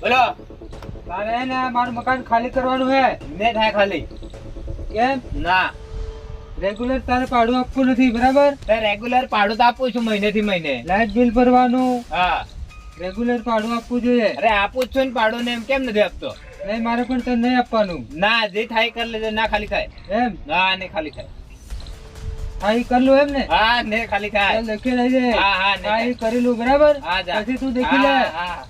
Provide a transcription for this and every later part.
બોલો. તારે ને મારું મકાન ખાલી કરવાનું હે? ને થાય ખાલી. કેમ? ના. રેગ્યુલર તારે પાડું આપવું નથી બરાબર? રેગ્યુલર પાડું તો આપું છું મહિને થી મહિને. લાઈટ બિલ ભરવાનું? હા. રેગ્યુલર પાડું આપવું જોઈએ? અરે આપું છું ને પાડું ને એમ કેમ નથી આપતો? નહીં મારે પણ તને નહીં આપવાનું. ના જે થાય કરી લેજો ના ખાલી થાય. એમ? ના ને ખાલી થાય. હા ઈ કરલું એમ ને. હા ને ખાલી ચાલ લખી લેજે. હા, હા, ને હા ઈ કરી બરાબર? પછી તું દેખી લે. હા, હા.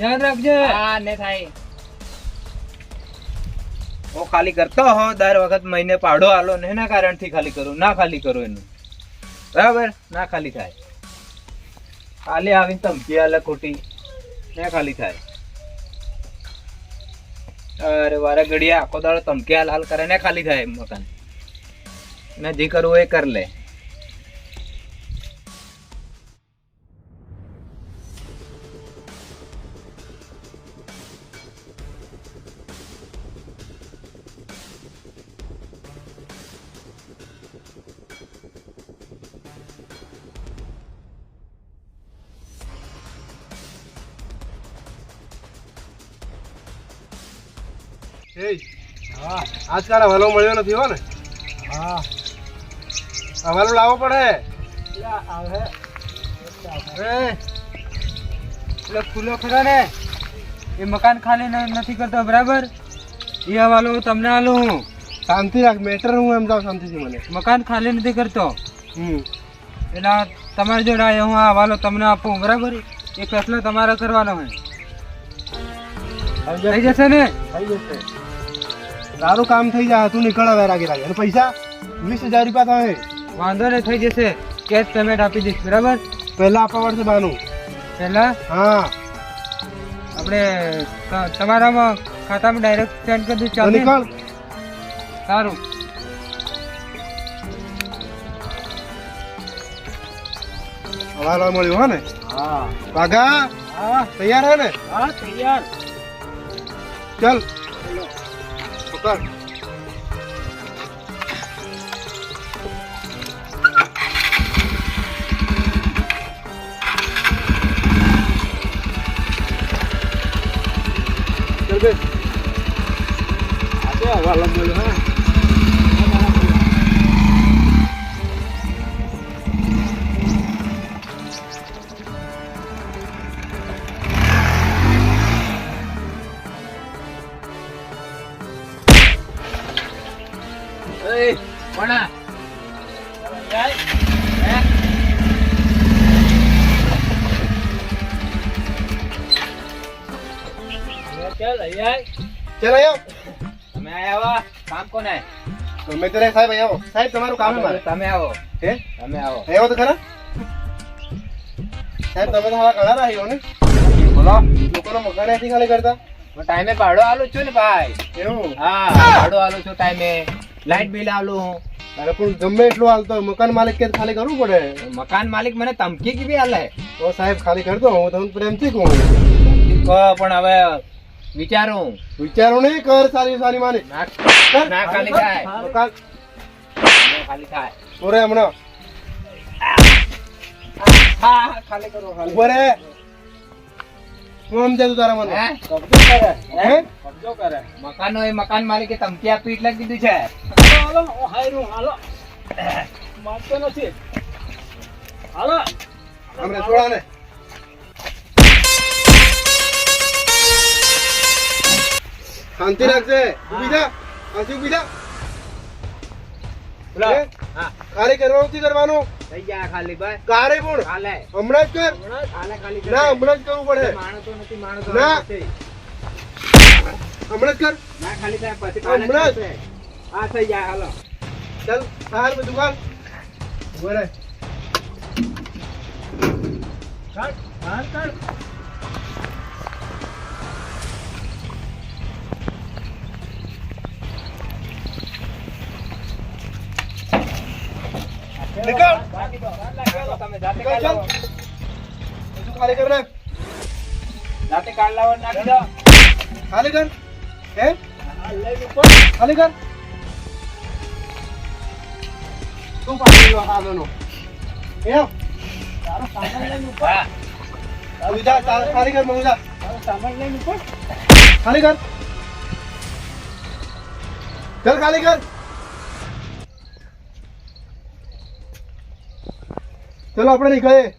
યાદ રાખજે. હા ને થાય. હું ખાલી કરતો હો દર વખત મહિને પાડો આલો ને એના કારણથી ખાલી કરું ના ખાલી કરું એનું. બરાબર? ના ખાલી થાય. ખાલી આવીને ધમકી આલે ખોટી ને ખાલી થાય. અરે વારે ઘડીએ આખો દાડો ધમકી હાલ હાલ કરે ને ખાલી થાય મકાન. ને જે કરવું એ કર લે હા આજકાલ હવાલો મળ્યો નથી હો ને. હા. હવાલો લાવવો પડે. અરે પેલો ખુલ્લો ખરો ને. એ મકાન ખાલી નથી કરતો બરાબર? એ હવાલો તમને આલું હું. શાંતિ રાખ મેટર હું એમ જાઉં શાંતિથી મને. મકાન ખાલી નથી કરતો. હમ. એટલે તમારી જોડે આવ્યો હું આ હવાલો તમને આપું બરાબર? એ ફેસલો તમારે કરવાનો હોય. થઈ જશે ને? થઈ જશે. તારું કામ થઈ જાય તું નીકળ હવે રાગી રાગી. પૈસા વીસ હજાર રૂપિયા થાય. વાંધો નહીં થઈ જશે. કેશ પેમેન્ટ આપી દઈશ બરાબર? પહેલા આપવા પડશે બાનું. પહેલા? હા. આપણે તમારામાં ખાતામાં ડાયરેક્ટ સેન્ડ કરી દઈશ તો ચાલશે? નીકળ સારું. હવાલો મળ્યો હો ને? હા. વાઘા હા. તૈયાર હે ને? હા તૈયાર. ચલ. પકડ. ચલ બે આજે હવાલો મળ્યો હા એ કોણા ચાલ અહીંયા ચલ આયો તમે આવ્યા કામ કોને? તમે તો સાહેબ આયો સાહેબ તમારું કામ મારે તમે આવો. હે? તમે આવો. આવ્યો તો ખરા? સાહેબ તમે તો હવા કળા રાખ્યો ને? બોલો. લોકોનો મકાન નથી ખાલી કરતા. ટાઈમે ભાડો આલું છું ને ભાઈ. એવું? હા ભાડો આલું છું ટાઈમે. લાઈટ બિલ આલું. હું અરે પણ ગમે એટલું હાલતો મકાન માલિક કે ખાલી કરવું પડે. મકાન માલિક મને ધમકી કેવી હાલે? તો સાહેબ ખાલી કરતો હું તમને પ્રેમથી કહો પણ હવે વિચારું. વિચારો નહીં કર સારી સારી માને. ના ના ખાલી થાય. ખાલી થાય. ઓરે હમણાં. હા ખાલી કરો ખાલી. ઊભો સમજે તું તારા મને હે? કબજો કરે. હે? કબજો કરે. મકાનનો એ મકાન માલિકે ધમકી આપી એટલે કીધું છે. હાલો હાલો હાલો માનતો નથી. હાલો. હમણાં છોડા ને શાંતિ રાખજે. ઊભી થા આથી. હા? ખાલી કરવાનું નથી કરવાનું? થઈ ગયા ખાલી ભાઈ. કારે પણ હમણાં જ કર. ના હમણાં જ કરવું પડે. માણસો નથી માણસો ના. હમણાં જ કર. ના ખાલી થાય પછી હમણાં જ. હા થઈ જાય હાલો. ચાલ બહાર બધું ઊભો કાઢ કાઢ કાઢ. ચાલ લાવો. બધું ખાલી કર નાખ જાતે કાઢ લાવો ને નાખી દો ખાલી કર હે લઈ ઉપર ખાલી કર તું પાછી લો હાલોનો એમ તારો સામાન લઈને ઉપર હા તું જા તાર ખાલી કર મંગુ જા સામાન લઈને ઉપર ખાલી કર ચલ ખાલી કર ચલો આપણે નીકળીએ.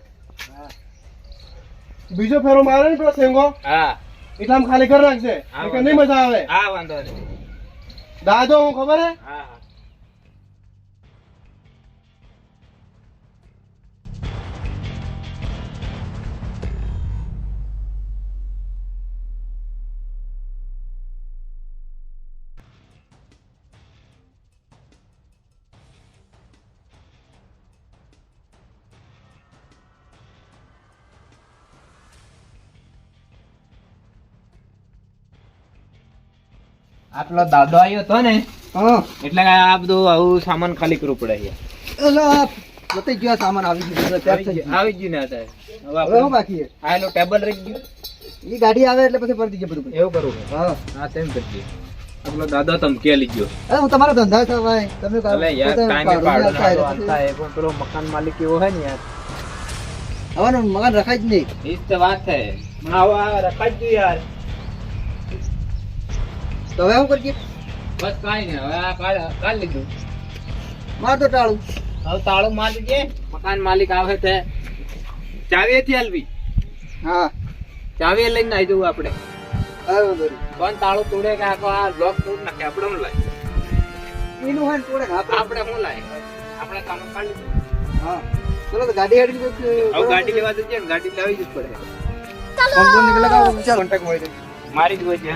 બીજો ફેરો મારે ને પેલો સેંગો હા. એટલામાં ખાલી કરી નાખશે નહીં મજા આવે. હા વાંધો નહીં. દાદો હું ખબર હે હા. આટલો દાદો આવ્યો હતો ને એટલે આ બધું આવું સામાન ખાલી કરવું પડે છે બતાઈ ગયો સામાન આવી ગયો. આવી ગયું. આવી ગયું હવે હવે આપણે હું બાકી આ એનું ટેબલ રહી ગયું. એ ગાડી આવે એટલે પછી ભરતી જાય બધું એવું કરવું હા. હા તેમ કરજે આપણો દાદો ધમકી આલી ગયો. અરે હું તમારો ધંધા છો ભાઈ. તમે અલે યાર ટાઈમે પાડો પણ પેલો મકાન માલિક એવો હોય ને યાર. હવે મકાન રખાય જ નહીં. જ તો વાત છે. આવો આ રખાઈ જ યાર. તો હવે શું કરીએ? બસ કાંઈ નહીં હવે આ કાલ કાલ લીધું. માર તો ટાળું. હવે તાળું માર દીજે મકાન માલિક આવે તે ચાવી હતી હલવી. હા. ચાવી લઈને આવી જવું આપણે. કોણ તાળું તોડે કે આખો આ લોક તોડ નાખે? આપણે હું લાય? એનું હોય તોડે આપણે? શું લાય? આપણે કામ કાઢી હા. ચલો તો ગાડી હેડી હવે ગાડી લેવા જઈએ ને ગાડી લાવી જ પડે. કોન્ટેક્ટ હોય છે મારી જ હોય છે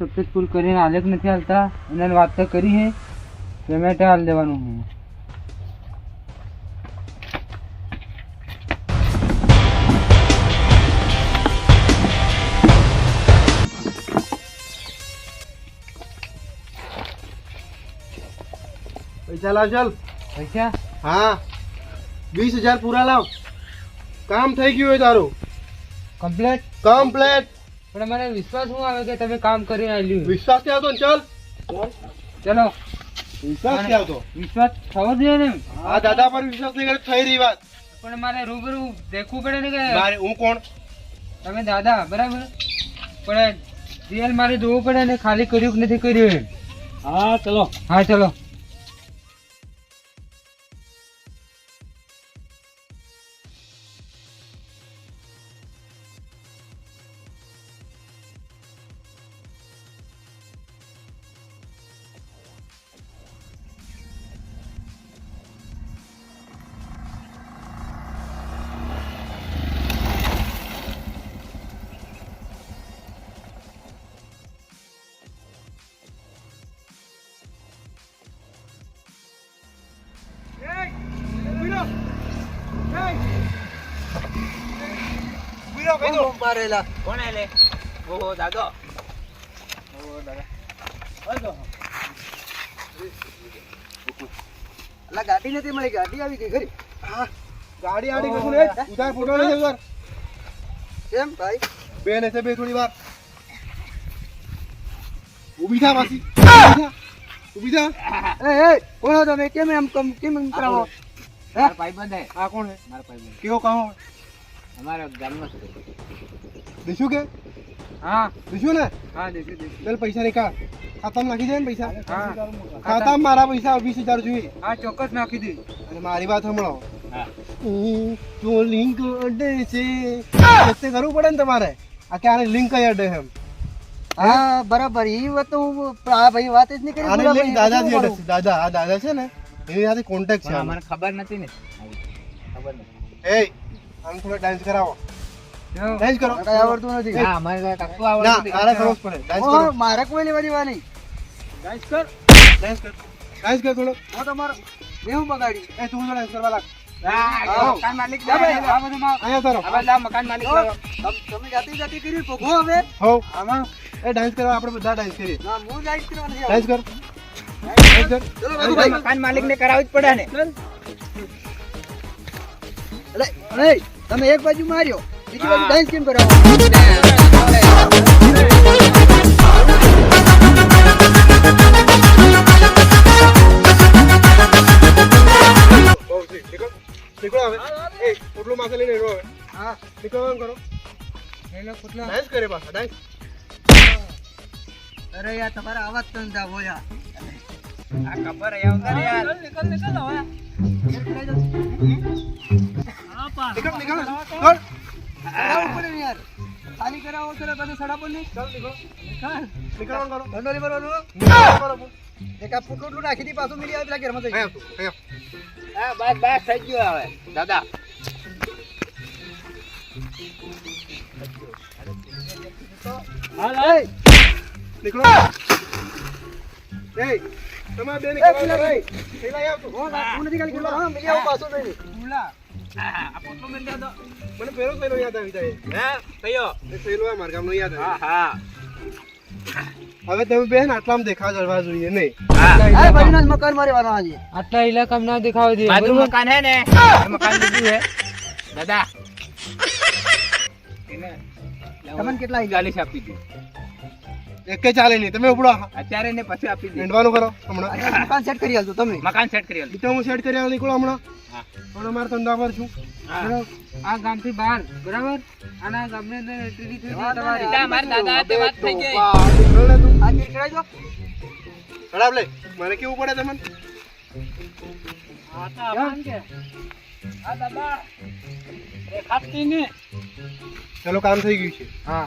સક્સેસફુલ કરીને આલેખ નથી હાલતા એને વાત તો કરી છે પેમેન્ટ હાલ દેવાનું હું. પૈસા લાવ ચાલ. પૈસા? હા. વીસ હજાર પૂરા લાવ. કામ થઈ ગયું હોય તારું. કમ્પ્લેટ કમ્પ્લેટ પણ મને વિશ્વાસ શું આવે કે તમે કામ કરીને આલ્યું વિશ્વાસથી આવતો ને ચાલ. ચલો. વિશ્વાસથી આવતો. વિશ્વાસ થવો જોઈએ ને આ દાદા પર વિશ્વાસ નહીં કરે થઈ રહી વાત. પણ મારે રૂબરૂ દેખવું પડે ને કે મારે હું કોણ? તમે દાદા બરાબર? પણ રિયલ મારે જોવું પડે ને ખાલી કર્યું કે નથી કર્યું એમ? હા ચલો. હા ચલો. મારેલા કોણ લે? ઓહો દાદો. ઓહો દાદા. અલા ગાડી નથી મળી ગાડી આવી ગઈ ખરી. ગાડી આડી કશું ને ઉધાર ફોટો લઈ ઉધાર કેમ ભાઈ? બેન હશે બે થોડી વાર. ઊભી થા પાછી ઊભી થા. એ એ કોણ તમે કેમ એમ કેમ એમ કરાવો? મારા ભાઈબંધ હે આ કોણ હે મારા ભાઈબંધ. કેવો કહો અમારા ગામનો છે. દીશું કે? હા. દેશું ને? હા દેશું દેશું. ચાલ પૈસા રેખા. ખાતામાં નાખી દે ને પૈસા. હા ખાતામાં મારા પૈસા વીસ હજાર જોઈએ. હા ચોક્કસ નાખી દે. અને મારી વાત સાંભળો. હા. તો લિંક અડે છે. તે કરવું પડે ને તમારે? આ ક્યારે લિંક કઈ અડે એમ? હા બરાબર. એ વાત હું આ ભાઈ વાત જ નહીં કરી દાદા થી અડે છે. દાદા આ દાદા છે ને? એની સાથે કોન્ટેક્ટ છે મને ખબર નથી ને. ખબર નથી. એ આને થોડો ડાન્સ કરાવો. ડાન્સ કરો. આવડતું નથી. ના અમારે કશું ના આવડતું તારે કરવો પડે. ડાન્સ કરો. મારે કોઈ લેવા દેવા નહીં ડાન્સ કર. ડાન્સ કર. ડાન્સ કર થોડો. હું તમારો બેહું બગાડી. એ તું તો ડાન્સ કરવા લાગ. મકાન માલિક. તમે જાતી જાતી કરી ભોગવો હવે. હો આમાં. એ ડાન્સ કરવા આપણે બધા ડાન્સ કરીએ. હું લાઈટ કરવાની છે. ડાન્સ કર. ડાન્સ કર. ચલો હવે ભાઈ મકાન માલિક ને કરાવવું જ પડે ને. અરે તમે એક બાજુ માર્યો બીજી બાજુ. ડાન્સ કેમ કરાવો નીકળો નીકળો હવે એ પોટલું માથે લઈને હવે. હા. નીકળો એમ કરો. હેલો કુટલા ડાન્સ કરે પાછા ડાન્સ. અરે યાર તમારા અવાજ તો ના બોલ્યા આ ખબર હે આવતા રે યાર નીકળ નીકળ હવે નીકળ નીકળ કર કરાવવું પડે ને યાર ખાલી કરાવો તો બધું સડા પર નીકળો ચાલ. નીકળવાનું કરો ધંધો નહીં ભરવાનો. કરો. એક આ પુટલું નાખી દી પાછું મિલી આવે પેલા ઘરમાં જઈ. અહીંયા તું, અહીંયા. હા બસ બસ થઈ ગયું હવે દાદા હાલ, નીકળો એ તમે બે નીકળો ભાઈ. પેલા આવ તું. હું હું નથી ખાલી ખેલવાનો. હા, મિલી આવું પાછું જઈને. આ પોટલો મેલ દે દો મને પેલો પહેલો યાદ આવી જાય. હે કયો એ પહેલો આ મારા ગામનો યાદ આવે હા. હવે તમે બેન આટલામાં દેખા જવા જોઈએ નહીં. હા. મકાન મારે વાળા છે. આટલા ઇલાકામાં ના દેખાવ જોઈએ. બાજુ મકાન હે ને મકાન લીધું હે. દાદા. તમને કેટલા ગાલી આપી દી. એકે ચાલે નહીં. તમે ઉપડો. અત્યારે ને પછી આપી દી. કરો હમણાં? મકાન સેટ કરી આલજો તમે. મકાન સેટ કરી આલજો. હું સેટ કરી આલ નીકળો હમણાં. પણ અમારે ધંધા પર છું. આ આ ગામથી બહાર બરાબર? આના ગામને અંદર entry થઈ તમારી. એટલે અમારા દાદા હાથે વાત થઈ ગઈ. તું. આ ગીર કરાવજો. ખરાબ લે. મને કેવું પડે તમને? આ દાદા રેખાતી ને ચાલો કામ થઈ ગયું છે. હા.